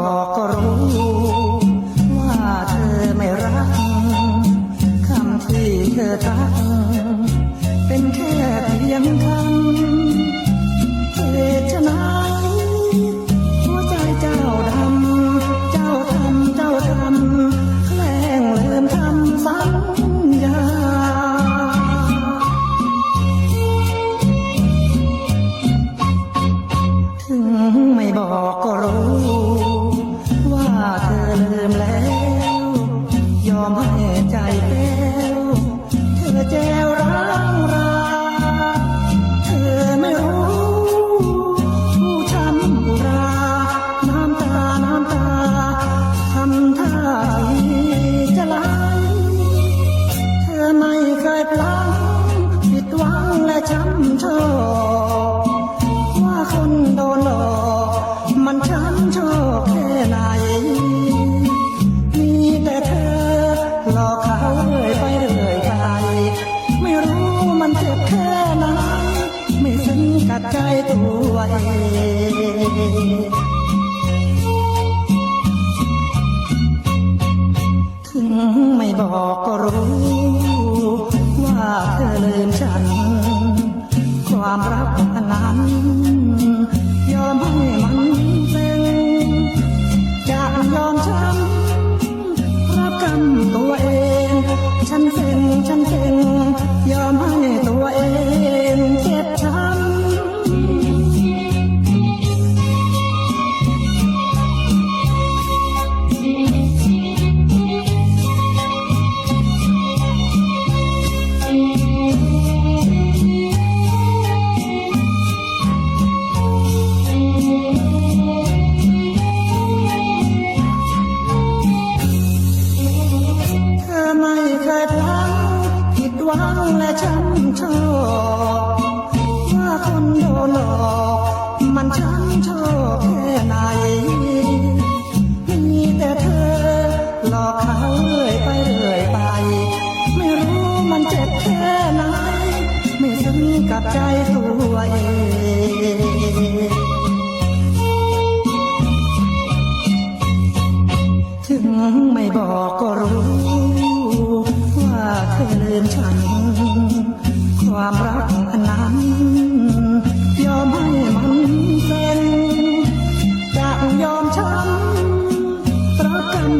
อก็รู้ ว่าเธอไม่รัก คำที่เธอทัก เป็นแค่เพียงคำ ดหลังผิดหวังและช้ำชอว่าคนโดนหลอกมันช้ำชอกแค่ไหน มีแต่เธอหลอกเขาเรื่อยไปเรื่อยไป ไม่รู้มันเจ็บแค่ไหนไม่ซึ้งกัดใจตัวเองไม่บอกก็รู้ ว่าเธอลืมฉัน ความรักนั้นยอมให้มัน ผิดหวังและช้ำชอกว่าคนโดนหลอกมันช้ำชอกแค่ไหน มีแต่เธอหลอกเขาเรื่อยไปเรื่อยไป ไม่รู้มันเจ็บแค่ไหน ไม่ซึ้งกับใจตัวเองถึงไม่บอกก็รู้ เธอลืมฉัน ความรักอันนั้น ยอมให้มันเป็นจะยอมช้ำเพราะกรรม